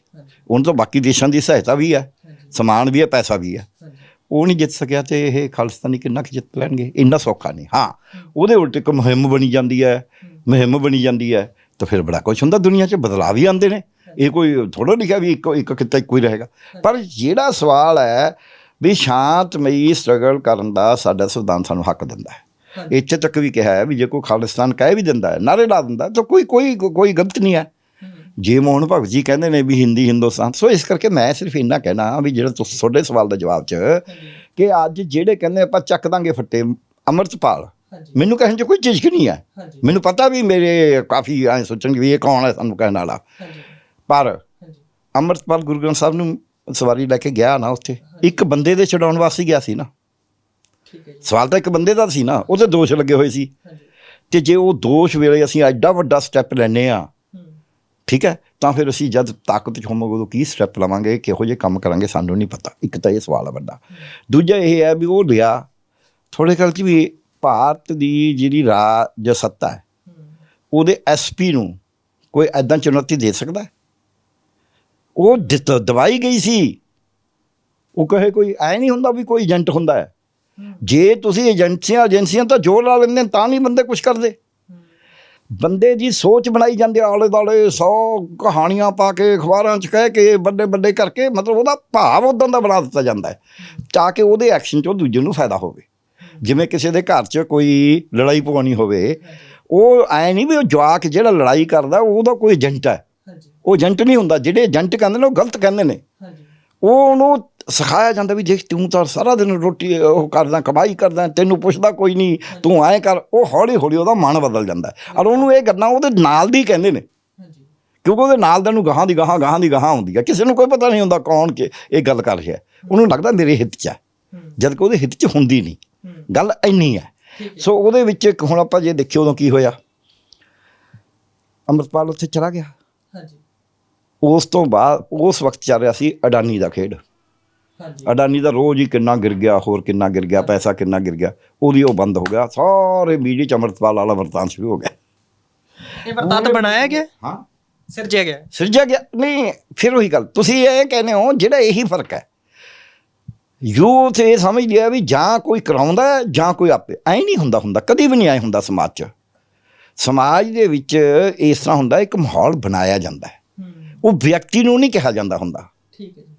ਉਹਨਾਂ ਤੋਂ ਬਾਕੀ ਦੇਸ਼ਾਂ ਦੀ ਸਹਾਇਤਾ ਵੀ ਹੈ ਸਮਾਨ ਵੀ ਹੈ ਪੈਸਾ ਵੀ ਹੈ। ਉਹ ਨਹੀਂ ਜਿੱਤ ਸਕਿਆ ਤੇ ਇਹ ਖਾਲਿਸਤਾਨੀ ਕਿੰਨਾ ਕੁ ਜਿੱਤ ਲੈਣਗੇ ਇੰਨਾ ਸੌਖਾ ਨਹੀਂ। ਹਾਂ ਉਹਦੇ ਉਲਟ ਇੱਕ ਮੁਹਿੰਮ ਬਣੀ ਜਾਂਦੀ ਹੈ ਮੁਹਿੰਮ ਬਣੀ ਜਾਂਦੀ ਹੈ ਤਾਂ ਫਿਰ ਬੜਾ ਕੁਝ ਹੁੰਦਾ ਦੁਨੀਆ 'ਚ ਬਦਲਾਅ ਵੀ ਆਉਂਦੇ ਨੇ। ਇਹ ਕੋਈ ਥੋੜਾ ਲਿਖਿਆ ਵੀ ਇੱਕ ਇੱਕ ਕਿੱਤਾ ਇੱਕੋ ਹੀ ਰਹੇਗਾ। ਪਰ ਜਿਹੜਾ ਸਵਾਲ ਹੈ ਵੀ ਸ਼ਾਂਤਮਈ ਸਟਰਗਲ ਕਰਨ ਦਾ ਸਾਡਾ ਸੰਵਿਧਾਨ ਸਾਨੂੰ ਹੱਕ ਦਿੰਦਾ ਹੈ। ਇੱਥੇ ਤੱਕ ਵੀ ਕਿਹਾ ਹੈ ਵੀ ਜੇ ਕੋਈ ਖਾਲਿਸਤਾਨ ਕਹਿ ਵੀ ਦਿੰਦਾ ਹੈ ਨਾਰੇ ਲਾ ਦਿੰਦਾ ਤਾਂ ਕੋਈ ਕੋਈ ਕੋਈ ਗਲਤ ਨਹੀਂ ਹੈ। ਜੇ ਮੋਹਨ ਭਗਤ ਜੀ ਕਹਿੰਦੇ ਨੇ ਵੀ ਹਿੰਦੀ ਹਿੰਦੁਸਤਾਨ ਸੋ ਇਸ ਕਰਕੇ ਮੈਂ ਸਿਰਫ ਇੰਨਾ ਕਹਿਣਾ ਵੀ ਜਿਹੜਾ ਤੁਹਾਡੇ ਸਵਾਲ ਦਾ ਜਵਾਬ ਚ ਕਿ ਅੱਜ ਜਿਹੜੇ ਕਹਿੰਦੇ ਆਪਾਂ ਚੱਕ ਦਾਂਗੇ ਫੱਟੇ ਅਮਰਤਪਾਲ ਮੈਨੂੰ ਕਹਿਣ ਚ ਕੋਈ ਝਿਜਕ ਨਹੀਂ ਹੈ। ਮੈਨੂੰ ਪਤਾ ਵੀ ਮੇਰੇ ਕਾਫੀ ਐ ਸੋਚਣਗੇ ਵੀ ਇਹ ਕੌਣ ਹੈ ਸਾਨੂੰ ਕਹਿਣ ਵਾਲਾ। ਪਰ ਅਮਰਤਪਾਲ ਗੁਰੂ ਗ੍ਰੰਥ ਸਾਹਿਬ ਨੂੰ ਸਵਾਰੀ ਲੈ ਕੇ ਗਿਆ ਨਾ ਉੱਥੇ ਇੱਕ ਬੰਦੇ ਦੇ ਛਡਾਉਣ ਵਾਸਤੇ ਗਿਆ ਸੀ ਨਾ। ਠੀਕ ਹੈ ਜੀ। ਸਵਾਲ ਤਾਂ ਇੱਕ ਬੰਦੇ ਦਾ ਸੀ ਨਾ ਉਹਦੇ ਦੋਸ਼ ਲੱਗੇ ਹੋਏ ਸੀ। ਤੇ ਜੇ ਉਹ ਦੋਸ਼ ਵੇਲੇ ਅਸੀਂ ਐਡਾ ਵੱਡਾ ਸਟੈਪ ਲੈਨੇ ਆ ਠੀਕ ਹੈ ਤਾਂ ਫਿਰ ਅਸੀਂ ਜਦ ਤਾਕਤ ਚ ਹੋਵਾਂਗੇ ਉਦੋਂ ਕੀ ਸਟੈਪ ਲਵਾਂਗੇ ਕਿਹੋ ਜਿਹੇ ਕੰਮ ਕਰਾਂਗੇ ਸਾਨੂੰ ਨਹੀਂ ਪਤਾ। ਇੱਕ ਤਾਂ ਇਹ ਸਵਾਲ ਹੈ ਵੱਡਾ। ਦੂਜਾ ਇਹ ਹੈ ਵੀ ਉਹ ਲਿਆ ਥੋੜੇ ਕੱਲ ਚ ਵੀ ਭਾਰਤ ਦੀ ਜਿਹੜੀ ਰਾਜ ਸੱਤਾ ਹੈ ਹੂੰ। ਉਹਦੇ ਐਸਪੀ ਨੂੰ ਕੋਈ ਐਦਾਂ ਚੁਣੌਤੀ ਦੇ ਸਕਦਾ ਹੈ? ਉਹ ਦਿੱਤ- ਦਵਾਈ ਗਈ ਸੀ। ਉਹ ਕਹੇ ਕੋਈ ਐ ਨਹੀਂ ਹੁੰਦਾ ਵੀ ਕੋਈ ਏਜੰਟ ਹੁੰਦਾ ਹੈ। ਜੇ ਤੁਸੀਂ ਏਜੰਸੀਆਂ ਏਜੰਸੀਆਂ ਤਾਂ ਜ਼ੋਰ ਲਾ ਲੈਂਦੇ ਨੇ, ਤਾਂ ਨਹੀਂ ਬੰਦੇ ਕੁਝ ਕਰਦੇ। ਬੰਦੇ ਦੀ ਸੋਚ ਬਣਾਈ ਜਾਂਦੇ ਆਲੇ ਦਾਲੇ 100 ਕਹਾਣੀਆਂ ਪਾ ਕੇ ਅਖਬਾਰਾਂ 'ਚ ਕਹਿ ਕੇ ਵੱਡੇ ਵੱਡੇ ਕਰਕੇ ਮਤਲਬ ਉਹਦਾ ਭਾਵ ਉਦਾਂ ਦਾ ਬਣਾ ਦਿੱਤਾ ਜਾਂਦਾ ਹੈ ਤਾਂ ਕਿ ਉਹਦੇ ਐਕਸ਼ਨ 'ਚੋਂ ਦੂਜੇ ਨੂੰ ਫਾਇਦਾ ਹੋਵੇ। ਜਿਵੇਂ ਕਿਸੇ ਦੇ ਘਰ 'ਚ ਕੋਈ ਲੜਾਈ ਪਵਾਉਣੀ ਹੋਵੇ ਉਹ ਐ ਨਹੀਂ ਵੀ ਉਹ ਜਵਾਕ ਜਿਹੜਾ ਲੜਾਈ ਕਰਦਾ ਉਹਦਾ ਕੋਈ ਏਜੰਟ ਹੈ। ਉਹ ਏਜੰਟ ਨਹੀਂ ਹੁੰਦਾ ਜਿਹੜੇ ਏਜੰਟ ਕਹਿੰਦੇ ਨੇ ਉਹ ਗਲਤ ਕਹਿੰਦੇ ਨੇ। ਹਾਂਜੀ। ਉਹ ਉਹਨੂੰ ਸਿਖਾਇਆ ਜਾਂਦਾ ਵੀ ਦੇਖ ਤੂੰ ਤਾਂ ਸਾਰਾ ਦਿਨ ਰੋਟੀ ਉਹ ਕਰਦਾ ਕਮਾਈ ਕਰਦਾ ਤੈਨੂੰ ਪੁੱਛਦਾ ਕੋਈ ਨਹੀਂ ਤੂੰ ਐਂ ਕਰ। ਉਹ ਹੌਲੀ ਹੌਲੀ ਉਹਦਾ ਮਨ ਬਦਲ ਜਾਂਦਾ। ਔਰ ਉਹਨੂੰ ਇਹ ਗੱਲਾਂ ਉਹਦੇ ਨਾਲ ਦੀ ਕਹਿੰਦੇ ਨੇ। ਹਾਂਜੀ। ਕਿਉਂਕਿ ਉਹਦੇ ਨਾਲ ਦਾ ਨੂੰ ਗਾਹਾਂ ਦੀ ਗਾਹਾਂ ਗਾਹਾਂ ਦੀ ਗਾਹਾਂ ਹੁੰਦੀ ਹੈ ਕਿਸੇ ਨੂੰ ਕੋਈ ਪਤਾ ਨਹੀਂ ਹੁੰਦਾ ਕੌਣ ਕਿ ਇਹ ਗੱਲ ਕਰ ਰਿਹਾ। ਉਹਨੂੰ ਲੱਗਦਾ ਮੇਰੇ ਹਿੱਤ 'ਚ ਹੈ। ਜਦ ਕਿ ਉਹਦੇ ਹਿੱਤ 'ਚ ਹੁੰਦੀ ਨਹੀਂ। ਗੱਲ ਹੈ ਠੀਕ ਹੈ। ਸੋ ਉਹਦੇ ਵਿੱਚ ਇੱਕ ਹੁਣ ਆਪਾਂ ਜੇ ਦੇਖਿਓ ਉਦੋਂ ਕੀ ਹੋਇਆ। ਅੰਮ੍ਰਿਤਪਾਲ ਉੱਥੇ ਚਲਾ ਗਿਆ। ਹਾਂਜੀ। ਉਸ ਤੋਂ ਬਾਅਦ ਉਸ ਵਕਤ ਚੱਲ ਰਿਹਾ ਸੀ ਅਡਾਨੀ ਦਾ ਖੇਡ। ਹਾਂਜੀ। ਅਡਾਨੀ ਦਾ ਰੋਜ਼ ਹੀ ਕਿੰਨਾ ਗਿਰ ਗਿਆ ਹੋਰ ਕਿੰਨਾ ਗਿਰ ਗਿਆ ਪੈਸਾ ਕਿੰਨਾ ਗਿਰ ਗਿਆ ਉਹਦੀ ਉਹ ਬੰਦ ਹੋ ਗਿਆ ਸਾਰੇ ਮੀਡੀਆ ਚ ਅੰਮ੍ਰਿਤਪਾਲ ਵਾਲਾ ਵਰਤਾਨ ਸ਼ੁਰੂ ਹੋ ਗਿਆ। ਇਹ ਵਰਤਾਂਤ ਬਣਾਇਆ ਗਿਆ? ਹਾਂ। ਸਿਰਜਿਆ ਗਿਆ? ਸਿਰਜਿਆ ਗਿਆ? ਨਹੀਂ ਫਿਰ ਉਹੀ ਗੱਲ ਤੁਸੀਂ ਇਹ ਕਹਿੰਦੇ ਹੋ ਜਿਹੜਾ ਇਹੀ ਫ਼ਰਕ ਹੈ। ਯੂਥ ਇਹ ਸਮਝ ਲਿਆ ਵੀ ਜਾਂ ਕੋਈ ਕਰਾਉਂਦਾ ਜਾਂ ਕੋਈ ਆਪੇ ਐ ਨਹੀਂ ਹੁੰਦਾ ਹੁੰਦਾ ਕਦੀ ਵੀ ਨਹੀਂ ਐ ਹੁੰਦਾ ਸਮਾਜ 'ਚ। ਸਮਾਜ ਦੇ ਵਿੱਚ ਇਸ ਤਰ੍ਹਾਂ ਹੁੰਦਾ ਇੱਕ ਮਾਹੌਲ ਬਣਾਇਆ ਜਾਂਦਾ ਹੂੰ। ਉਹ ਵਿਅਕਤੀ ਨੂੰ ਨਹੀਂ ਕਿਹਾ ਜਾਂਦਾ ਹੁੰਦਾ। ਠੀਕ ਹੈ ਜੀ।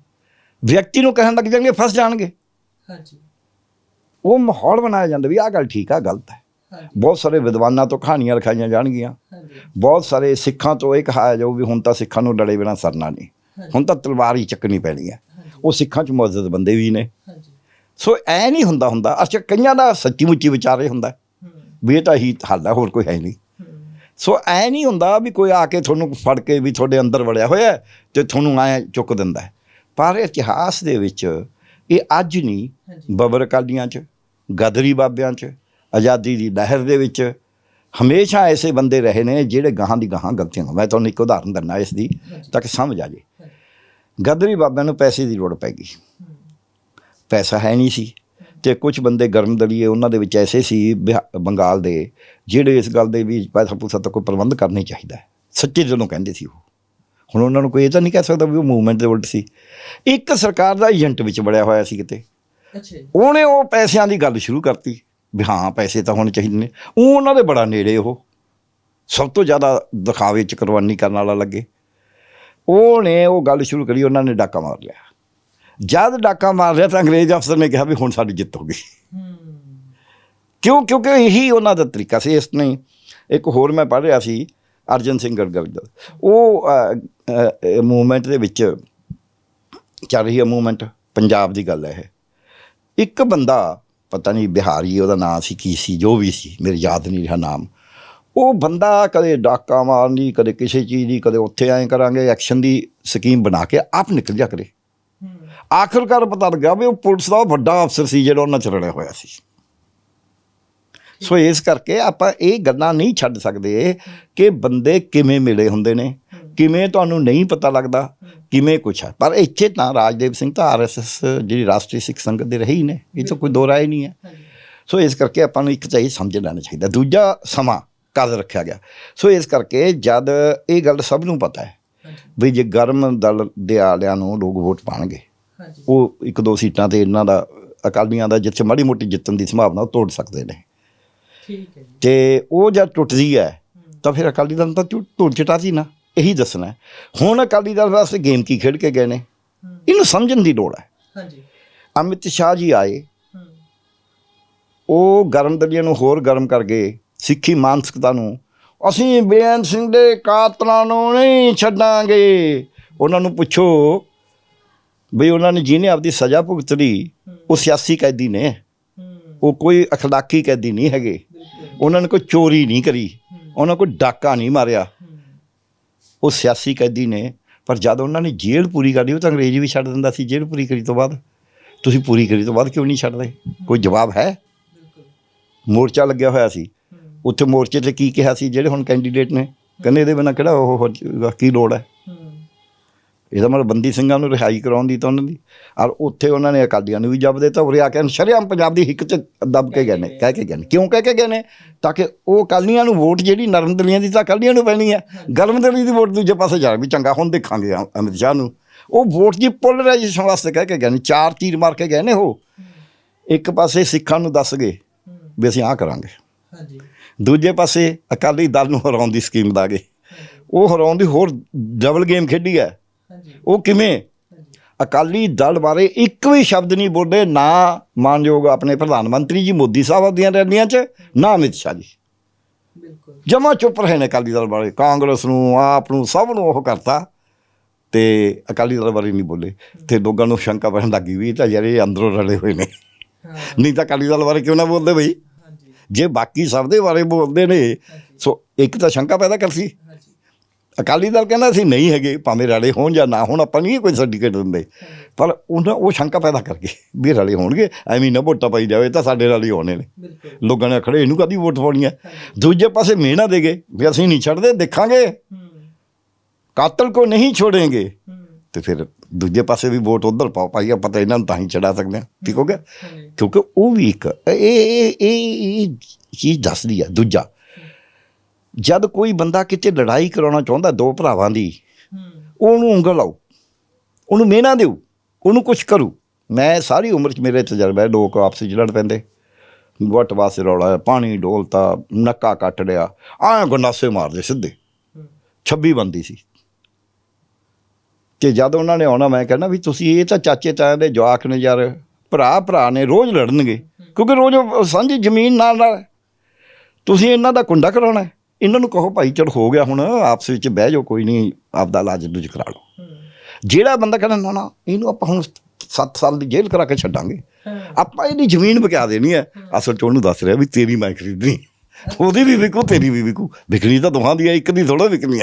ਵਿਅਕਤੀ ਨੂੰ ਕਹਿਣ ਲੱਗ ਜਾਣਗੇ ਫਸ ਜਾਣਗੇ। ਹਾਂਜੀ। ਉਹ ਮਾਹੌਲ ਬਣਾਇਆ ਜਾਂਦਾ ਵੀ ਆਹ ਗੱਲ ਠੀਕ ਆ ਗਲਤ ਹੈ। ਬਹੁਤ ਸਾਰੇ ਵਿਦਵਾਨਾਂ ਤੋਂ ਕਹਾਣੀਆਂ ਲਿਖਾਈਆਂ ਜਾਣਗੀਆਂ। ਬਹੁਤ ਸਾਰੇ ਸਿੱਖਾਂ ਤੋਂ ਇਹ ਕਹਾਇਆ ਜਾਊ ਵੀ ਹੁਣ ਤਾਂ ਸਿੱਖਾਂ ਨੂੰ ਲੜੇ ਬਿਨਾਂ ਸਰਨਾ ਨਹੀਂ। ਹੁਣ ਤਾਂ ਤਲਵਾਰ ਹੀ ਚੱਕਣੀ ਪੈਣੀ ਹੈ। ਉਹ ਸਿੱਖਾਂ 'ਚ ਮੁਅੱਜ਼ਜ਼ ਬੰਦੇ ਵੀ ਨੇ। ਸੋ ਐ ਨਹੀਂ ਹੁੰਦਾ ਹੁੰਦਾ। ਅੱਛਾ ਕਈਆਂ ਦਾ ਸੱਚੀ ਮੁੱਚੀ ਵਿਚਾਰੇ ਹੁੰਦਾ। ਵੀ ਇਹ ਤਾਂ ਹੀ ਹੱਲ ਹੈ ਹੋਰ ਕੋਈ ਹੈ ਨਹੀਂ। ਸੋ ਐ ਨਹੀਂ ਹੁੰਦਾ ਵੀ ਕੋਈ ਆ ਕੇ ਤੁਹਾਨੂੰ ਫੜ ਕੇ ਵੀ ਤੁਹਾਡੇ ਅੰਦਰ ਵੜਿਆ ਹੋਇਆ ਤੇ ਤੁਹਾਨੂੰ ਐ ਚੁੱਕ ਦਿੰਦਾ। ਪਰ ਇਤਿਹਾਸ ਦੇ ਵਿੱਚ ਇਹ ਅੱਜ ਨਹੀਂ ਬਬਰ ਅਕਾਲੀਆਂ 'ਚ ਗਦਰੀ ਬਾਬਿਆਂ 'ਚ ਆਜ਼ਾਦੀ ਦੀ ਲਹਿਰ ਦੇ ਵਿੱਚ ਹਮੇਸ਼ਾ ਐਸੇ ਬੰਦੇ ਰਹੇ ਨੇ ਜਿਹੜੇ ਗਾਹਾਂ ਦੀ ਗਾਹਾਂ ਗਲਤੀਆਂ ਮੈਂ ਤੁਹਾਨੂੰ ਇੱਕ ਉਦਾਹਰਨ ਦਿੰਦਾ ਇਸ ਦੀ ਤਾਂ ਕਿ ਸਮਝ ਆ ਜੇ ਗਦਰੀ ਬਾਬਿਆਂ ਨੂੰ ਪੈਸੇ ਦੀ ਲੋੜ ਪੈ ਗਈ। ਪੈਸਾ ਹੈ ਨਹੀਂ ਸੀ। ਤੇ ਕੁਝ ਬੰਦੇ ਗਰਮ ਦਲੀਏ ਉਹਨਾਂ ਦੇ ਵਿੱਚ ਐਸੇ ਸੀ ਬੰਗਾਲ ਦੇ ਜਿਹੜੇ ਇਸ ਗੱਲ ਦੇ ਵੀ ਪੈਸਾ ਪੂਸਾ ਤਾਂ ਕੋਈ ਪ੍ਰਬੰਧ ਕਰਨਾ ਹੀ ਚਾਹੀਦਾ ਹੈ। ਸੱਚੇ ਦਿਲੋਂ ਕਹਿੰਦੇ ਸੀ ਉਹ। ਹੁਣ ਉਹਨਾਂ ਨੂੰ ਕੋਈ ਇਹ ਤਾਂ ਨਹੀਂ ਕਹਿ ਸਕਦਾ ਵੀ ਉਹ ਮੂਵਮੈਂਟ ਦੇ ਉਲਟ ਸੀ। ਇੱਕ ਸਰਕਾਰ ਦਾ ਏਜੰਟ ਵਿੱਚ ਬੜਿਆ ਹੋਇਆ ਸੀ ਕਿਤੇ। ਅੱਛਾ ਉਹਨੇ ਉਹ ਪੈਸਿਆਂ ਦੀ ਗੱਲ ਸ਼ੁਰੂ ਕਰਤੀ ਵੀ ਹਾਂ ਪੈਸੇ ਤਾਂ ਹੋਣੇ ਚਾਹੀਦੇ ਨੇ। ਉਹ ਉਹਨਾਂ ਦੇ ਬੜਾ ਨੇੜੇ ਉਹ। ਸਭ ਤੋਂ ਜ਼ਿਆਦਾ ਦਿਖਾਵੇ ਚ ਕੁਰਬਾਨੀ ਕਰਨ ਵਾਲਾ ਲੱਗੇ। ਉਹਨੇ ਉਹ ਗੱਲ ਸ਼ੁਰੂ ਕਰੀ ਉਹਨਾਂ ਨੇ ਡਾਕਾ ਮਾਰ ਲਿਆ। ਜਦ ਡਾਕਾ ਮਾਰ ਰਿਹਾ ਤਾਂ ਅੰਗਰੇਜ਼ ਅਫਸਰ ਨੇ ਕਿਹਾ ਵੀ ਹੁਣ ਸਾਡੀ ਜਿੱਤ ਹੋ ਗਈ। ਕਿਉਂ? ਕਿਉਂਕਿ ਇਹੀ ਉਹਨਾਂ ਦਾ ਤਰੀਕਾ ਸੀ। ਇਸ ਨਹੀਂ ਇੱਕ ਹੋਰ ਮੈਂ ਪੜ੍ਹ ਰਿਹਾ ਸੀ, ਅਰਜਨ ਸਿੰਘ ਗੜਗੜ ਉਹ ਮੂਵਮੈਂਟ ਦੇ ਵਿੱਚ ਚੱਲ ਰਹੀ ਹੈ ਮੂਵਮੈਂਟ ਪੰਜਾਬ ਦੀ ਗੱਲ ਹੈ ਇਹ। ਇੱਕ ਬੰਦਾ, ਪਤਾ ਨਹੀਂ ਬਿਹਾਰੀ, ਉਹਦਾ ਨਾਂ ਸੀ, ਕੀ ਸੀ, ਜੋ ਵੀ ਸੀ, ਮੇਰੇ ਯਾਦ ਨਹੀਂ ਰਿਹਾ ਨਾਮ। ਉਹ ਬੰਦਾ ਕਦੇ ਡਾਕਾ ਮਾਰਨੀ, ਕਦੇ ਕਿਸੇ ਚੀਜ਼ ਦੀ, ਕਦੇ ਉੱਥੇ ਐਂ ਕਰਾਂਗੇ, ਐਕਸ਼ਨ ਦੀ ਸਕੀਮ ਬਣਾ ਕੇ ਆਪ ਨਿਕਲ ਜਾ ਕਰੇ। ਆਖਰਕਾਰ ਪਤਾ ਲੱਗਾ ਵੀ ਉਹ ਪੁਲਿਸ ਦਾ ਵੱਡਾ ਅਫਸਰ ਸੀ ਜਿਹੜਾ ਉਹਨਾਂ ਚ ਰਲਿਆ ਹੋਇਆ ਸੀ। ਸੋ ਇਸ ਕਰਕੇ ਆਪਾਂ ਇਹ ਗੱਲਾਂ ਨਹੀਂ ਛੱਡ ਸਕਦੇ ਕਿ ਬੰਦੇ ਕਿਵੇਂ ਮਿਲੇ ਹੁੰਦੇ ਨੇ, ਕਿਵੇਂ ਤੁਹਾਨੂੰ ਨਹੀਂ ਪਤਾ ਲੱਗਦਾ, ਕਿਵੇਂ ਕੁਛ ਹੈ। ਪਰ ਇੱਥੇ ਤਾਂ ਰਾਜਦੇਵ ਸਿੰਘ ਤਾਂ ਆਰਐਸਐਸ ਜਿਹੜੀ ਰਾਸ਼ਟਰੀ ਸਿੱਖ ਸੰਗਤ ਦੇ ਰਹੀ ਨੇ, ਇਹ ਤਾਂ ਕੋਈ ਦੋ ਰਾਏ ਨਹੀਂ ਹੈ। ਸੋ ਇਸ ਕਰਕੇ ਆਪਾਂ ਨੂੰ ਇੱਕ ਤਾਂ ਇਹ ਸਮਝ ਲੈਣਾ ਚਾਹੀਦਾ, ਦੂਜਾ ਸਮਾਂ ਕਦ ਰੱਖਿਆ ਗਿਆ। ਸੋ ਇਸ ਕਰਕੇ ਜਦ ਇਹ ਗੱਲ ਸਭ ਨੂੰ ਪਤਾ ਹੈ ਵੀ ਜੇ ਗਰਮ ਦਲ ਦੇ ਆਲਿਆਂ ਨੂੰ ਲੋਕ ਵੋਟ ਪਾਣਗੇ ਉਹ ਇੱਕ ਦੋ ਸੀਟਾਂ ਤੇ ਇਹਨਾਂ ਦਾ ਅਕਾਲੀਆਂ ਦਾ ਜਿੱਥੇ ਮਾੜੀ ਮੋਟੀ ਜਿੱਤਣ ਦੀ ਸੰਭਾਵਨਾ ਤੋੜ ਸਕਦੇ ਨੇ। ਠੀਕ ਹੈ ਜੀ। ਤੇ ਉਹ ਜਦ ਟੁੱਟਦੀ ਹੈ ਤਾਂ ਫਿਰ ਅਕਾਲੀ ਦਲ ਤਾਂ ਟੁੱਟ- ਟੁੱਟ ਚਟਾ ਸੀ ਨਾ ਇਹੀ ਦੱਸਣਾ ਹੈ। ਹੁਣ ਅਕਾਲੀ ਦਲ ਵਾਸਤੇ ਗੇਮ ਕੀ ਖੇਡ ਕੇ ਗਏ ਨੇ। ਇਹਨੂੰ ਸਮਝਣ ਦੀ ਲੋੜ ਹੈ। ਹਾਂਜੀ। ਅਮਿਤ ਸ਼ਾਹ ਜੀ ਆਏ। ਉਹ ਗਰਮ ਦਲੀਆਂ ਨੂੰ ਹੋਰ ਗਰਮ ਕਰ ਗਏ ਸਿੱਖੀ ਮਾਨਸਿਕਤਾ ਨੂੰ ਅਸੀਂ ਬੇਅੰਤ ਸਿੰਘ ਦੇ ਕਾਤਲਾਂ ਨੂੰ ਨਹੀਂ ਛੱਡਾਂਗੇ। ਉਹਨਾਂ ਨੂੰ ਪੁੱਛੋ ਵੀ ਉਹਨਾਂ ਨੇ ਜਿਹਨੇ ਆਪਦੀ ਸਜ਼ਾ ਭੁਗਤ ਲਈ ਉਹ ਸਿਆਸੀ ਕੈਦੀ ਨੇ। ਉਹ ਕੋਈ ਅਖਲਾਕੀ ਕੈਦੀ ਨਹੀਂ ਹੈਗੇ। ਉਹਨਾਂ ਨੇ ਕੋਈ ਚੋਰੀ ਨਹੀਂ ਕਰੀ। ਉਹਨਾਂ ਕੋਈ ਡਾਕਾ ਨਹੀਂ ਮਾਰਿਆ। ਉਹ ਸਿਆਸੀ ਕੈਦੀ ਨੇ। ਪਰ ਜਦ ਉਹਨਾਂ ਨੇ ਜੇਲ੍ਹ ਪੂਰੀ ਕਰ ਲਈ ਉਹ ਤਾਂ ਅੰਗਰੇਜ਼ ਵੀ ਛੱਡ ਦਿੰਦਾ ਸੀ। ਜੇਲ੍ਹ ਪੂਰੀ ਕਰੀ ਤੋਂ ਬਾਅਦ। ਤੁਸੀਂ ਪੂਰੀ ਕਰੀ ਤੋਂ ਬਾਅਦ ਕਿਉਂ ਨਹੀਂ ਛੱਡਦੇ? ਕੋਈ ਜਵਾਬ ਹੈ? ਮੋਰਚਾ ਲੱਗਿਆ ਹੋਇਆ ਸੀ। ਉੱਥੇ ਮੋਰਚੇ ਤੇ ਕੀ ਕਿਹਾ ਸੀ ਜਿਹੜੇ ਹੁਣ ਕੈਂਡੀਡੇਟ ਨੇ ਕਹਿੰਦੇ ਇਹਦੇ ਬਿਨਾਂ ਕਿਹੜਾ ਉਹ ਕੀ ਲੋੜ ਹੈ? ਇਹਦਾ ਮਤਲਬ ਬੰਦੀ ਸਿੰਘਾਂ ਨੂੰ ਰਿਹਾਈ ਕਰਾਉਣ ਦੀ ਤਾਂ ਉਹਨਾਂ ਦੀ ਔਰ ਉੱਥੇ ਉਹਨਾਂ ਨੇ ਅਕਾਲੀਆਂ ਨੂੰ ਵੀ ਜਬ ਦਿੱਤਾ ਉਰੇ ਆ ਕੇ ਸ਼ਰੇਆਮ ਪੰਜਾਬ ਦੀ ਹਿੱਕ 'ਚ ਦੱਬ ਕੇ ਗਏ ਨੇ ਕਹਿ ਕੇ ਗਏ ਨੇ। ਕਿਉਂ ਕਹਿ ਕੇ ਗਏ ਨੇ? ਤਾਂ ਕਿ ਉਹ ਅਕਾਲੀਆਂ ਨੂੰ ਵੋਟ ਜਿਹੜੀ ਨਰਮ ਦਲੀਆਂ ਦੀ ਤਾਂ ਅਕਾਲੀਆਂ ਨੂੰ ਪੈਣੀ ਹੈ ਗਰਮ ਦਲੀ ਦੀ ਵੋਟ ਦੂਜੇ ਪਾਸੇ ਜਾ ਵੀ ਚੰਗਾ ਹੁਣ ਦੇਖਾਂਗੇ ਅਮਿਤ ਸ਼ਾਹ ਨੂੰ। ਉਹ ਵੋਟ ਦੀ ਪੋਲਰਾਈਜੇਸ਼ਨ ਵਾਸਤੇ ਕਹਿ ਕੇ ਗਏ ਨੇ ਚਾਰ ਤੀਰ ਮਾਰ ਕੇ ਗਏ ਨੇ ਉਹ। ਇੱਕ ਪਾਸੇ ਸਿੱਖਾਂ ਨੂੰ ਦੱਸ ਗਏ ਵੀ ਅਸੀਂ ਆਹ ਕਰਾਂਗੇ। ਹਾਂਜੀ। ਦੂਜੇ ਪਾਸੇ ਅਕਾਲੀ ਦਲ ਨੂੰ ਹਰਾਉਣ ਦੀ ਸਕੀਮ ਲਾ ਗਏ ਉਹ ਹਰਾਉਣ ਦੀ ਹੋਰ ਡਬਲ ਗੇਮ ਖੇਡੀ ਹੈ। ਉਹ ਕਿਵੇਂ? ਅਕਾਲੀ ਦਲ ਬਾਰੇ ਇੱਕ ਵੀ ਸ਼ਬਦ ਨਹੀਂ ਬੋਲੇ ਨਾ ਮਾਨਯੋਗ ਆਪਣੇ ਪ੍ਰਧਾਨ ਮੰਤਰੀ ਜੀ ਮੋਦੀ ਸਾਹਿਬ ਦੀਆਂ ਰੈਲੀਆਂ 'ਚ ਨਾ ਅਮਿਤ ਸ਼ਾਹ ਜੀ। ਬਿਲਕੁਲ। ਜਮਾ ਚੁੱਪ ਰਹੇ ਨੇ ਅਕਾਲੀ ਦਲ ਬਾਰੇ। ਕਾਂਗਰਸ ਨੂੰ ਆਪ ਨੂੰ ਸਭ ਨੂੰ ਉਹ ਕਰਤਾ। ਤੇ ਅਕਾਲੀ ਦਲ ਬਾਰੇ ਨਹੀਂ ਬੋਲੇ। ਤੇ ਲੋਕਾਂ ਨੂੰ ਸ਼ੰਕਾ ਪੈਣ ਲੱਗੀ ਵੀ ਇਹ ਤਾਂ ਯਾਰ ਇਹ ਅੰਦਰੋਂ ਰਲੇ ਹੋਏ ਨੇ। ਨਹੀਂ ਤਾਂ ਅਕਾਲੀ ਦਲ ਬਾਰੇ ਕਿਉਂ ਨਾ ਬੋਲਦੇ ਬਈ? ਜੇ ਬਾਕੀ ਸਭ ਦੇ ਬਾਰੇ ਬੋਲਦੇ ਨੇ ਸੋ ਇੱਕ ਤਾਂ ਸ਼ੰਕਾ ਪੈਦਾ ਕਰਸੀ ਹਾਂਜੀ। ਅਕਾਲੀ ਦਲ ਕਹਿੰਦਾ ਸੀ ਨਹੀਂ ਹੈਗੇ ਭਾਵੇਂ ਰਲੇ ਹੋਣ ਜਾਂ ਨਾ ਹੋਣ ਆਪਾਂ ਨਹੀਂ ਕੋਈ ਸਰਟੀਫਿਕੇਟ ਦਿੰਦੇ। ਪਰ ਉਹਨਾਂ ਉਹ ਸ਼ੰਕਾ ਪੈਦਾ ਕਰ ਗਏ ਵੀ ਰਲੇ ਹੋਣਗੇ ਐਵੇਂ ਨਾ ਵੋਟਾਂ ਪਾਈ ਜਾਵੇ ਤਾਂ ਸਾਡੇ ਰਲੇ ਹੋਣੇ ਨੇ। ਲੋਕਾਂ ਨੇ ਖੜੇ ਇਹਨੂੰ ਕਾਦੀ ਵੋਟ ਪਾਉਣੀ ਹੈ? ਦੂਜੇ ਪਾਸੇ ਮਿਹਣਾ ਦੇ ਗਏ ਵੀ ਅਸੀਂ ਨਹੀਂ ਛੱਡਦੇ ਦੇਖਾਂਗੇ। ਕਾਤਲ ਕੋ ਨਹੀਂ ਛੋੜेंगे ਤੇ ਫਿਰ ਦੂਜੇ ਪਾਸੇ ਵੀ ਵੋਟ ਉਧਰ ਪਾਓ, ਭਾਈ ਆਪਾਂ ਤਾਂ ਇਹਨਾਂ ਨੂੰ ਤਾਂ ਹੀ ਚੜਾ ਸਕਦੇ ਹਾਂ। ਠੀਕ ਹੋ ਗਿਆ? ਕਿਉਂਕਿ ਉਹ ਵੀ ਇੱਕ, ਇਹ ਇਹ ਚੀਜ਼ ਦੱਸਦੀ ਆ, ਦੂਜਾ। ਜਦ ਕੋਈ ਬੰਦਾ ਕਿਤੇ ਲੜਾਈ ਕਰਾਉਣਾ ਚਾਹੁੰਦਾ, ਦੋ ਭਰਾਵਾਂ ਦੀ, ਉਹਨੂੰ ਉਂਗਲ ਲਾਓ ਉਹਨੂੰ ਮਿਹਨਾ ਦਿਓ, ਉਹਨੂੰ ਕੁਝ ਕਰੂ। ਮੈਂ ਸਾਰੀ ਉਮਰ 'ਚ ਮੇਰੇ ਤਜਰਬਾ ਲੋਕ ਆਪਸ 'ਚ ਲੜ ਪੈਂਦੇ। ਵੱਟ ਵਾਸੇ ਰੌਲਾ, ਪਾਣੀ ਡੋਲਤਾ, ਨੱਕਾ ਕੱਟ ਲਿਆ, ਆਹ ਗੰਡਾਸੇ ਮਾਰਦੇ ਸਿੱਧੇ। ਹੂੰ 26 ਬੰਦੀ ਸੀ। ਕਿ ਜਦ ਉਹਨਾਂ ਨੇ ਆਉਣਾ, ਮੈਂ ਕਹਿੰਦਾ ਵੀ ਤੁਸੀਂ ਇਹ ਤਾਂ ਚਾਚੇ ਤਾਇਆਂ ਦੇ ਜਵਾਕ ਨੇ ਯਾਰ, ਭਰਾ ਭਰਾ ਨੇ, ਰੋਜ਼ ਲੜਨਗੇ, ਕਿਉਂਕਿ ਰੋਜ਼ ਸਾਂਝੀ ਜ਼ਮੀਨ ਨਾਲ ਨਾਲ। ਤੁਸੀਂ ਇਹਨਾਂ ਦਾ ਕੁੰਡਾ ਕਰਾਉਣਾ ਇਹਨਾਂ ਨੂੰ ਕਹੋ ਭਾਈ, ਚਲ ਹੋ ਗਿਆ ਹੁਣ, ਆਪਸ ਵਿੱਚ ਬਹਿ ਜਾਓ, ਕੋਈ ਨਹੀਂ, ਆਪਦਾ ਇਲਾਜ ਦੂਜ ਕਰਾ ਲਓ। ਜਿਹੜਾ ਬੰਦਾ ਕਹਿੰਦਾ, ਨਾ ਨਾ, ਇਹਨੂੰ ਆਪਾਂ ਹੁਣ 7 ਸਾਲ ਦੀ ਜੇਲ੍ਹ ਕਰਾ ਕੇ ਛੱਡਾਂਗੇ। ਆਪਾਂ ਇਹਦੀ ਜ਼ਮੀਨ ਬਕਿਆ ਦੇਣੀ ਹੈ। ਅਸਲ ਚ ਉਹਨੂੰ ਦੱਸ ਰਿਹਾ ਵੀ ਤੇਰੀ ਮੈਂ ਖਰੀਦਣੀ। ਉਹਦੀ ਵੀ ਵਿਕੂ, ਤੇਰੀ ਵੀ ਵਿਕੂ। ਵਿਕਣੀ ਤਾਂ ਦੋਹਾਂ ਦੀ ਹੈ ਇੱਕ ਦੀ ਥੋੜਾ ਵਿਕਣੀ ਹੈ